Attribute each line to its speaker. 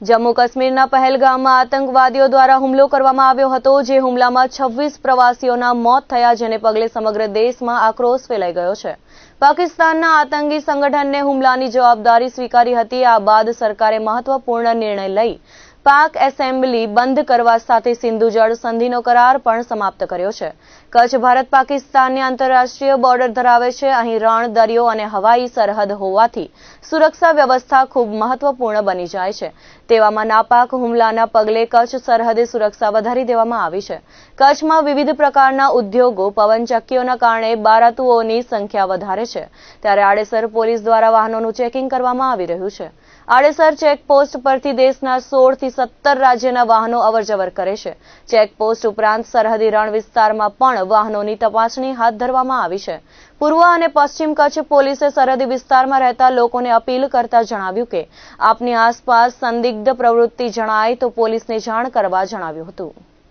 Speaker 1: જમ્મુ કાશ્મીરના પહેલગામમાં આતંકવાદીઓ દ્વારા હુમલો કરવામાં આવ્યો હતો, જે હુમલામાં છવ્વીસ પ્રવાસીઓના મોત થયા, જેને પગલે સમગ્ર દેશમાં આક્રોશ ફેલાઈ ગયો છે. પાકિસ્તાનના આતંકી સંગઠનને હુમલાની જવાબદારી સ્વીકારી હતી, આ બાદ સરકારે મહત્વપૂર્ણ નિર્ણય લઈ પાક એસેમ્બલી બંધ કરવા સાથે સિંધુ જળ સંધિનો કરાર પણ સમાપ્ત કર્યો છે. કચ્છ, ભારત, પાકિસ્તાનની આંતરરાષ્ટ્રીય બોર્ડર ધરાવે છે. અહીં રણ, દરિયો અને હવાઈ સરહદ હોવાથી સુરક્ષા વ્યવસ્થા ખૂબ મહત્વપૂર્ણ બની જાય છે. તેવામાં નાપાક હુમલાના પગલે કચ્છ સરહદે સુરક્ષા વધારી દેવામાં આવી છે. કચ્છમાં વિવિધ પ્રકારના ઉદ્યોગો પવનચક્કીઓના કારણે બારાતુઓની સંખ્યા વધારે છે. ત્યારે આડેસર પોલીસ દ્વારા વાહનોનું ચેકિંગ કરવામાં આવી રહ્યું છે. આડેસર ચેકપોસ્ટ પરથી દેશના સોળ થી સત્તર રાજ્યના વાહનો અવરજવર કરે છે. ચેકપોસ્ટ ઉપરાંત સરહદી રણ વિસ્તારમાં પણ વાહનોની તપાસણી હાથ ધરવામાં આવી છે. પૂર્વ અને પશ્ચિમ કચ્છ પોલીસે સરહદી વિસ્તારમાં રહેતા લોકોને અપીલ કરતા જણાવ્યું કે, આપની આસપાસ સંદિગ્ધ પ્રવૃત્તિ જણાય તો પોલીસને જાણ કરવા જણાવ્યું હતું.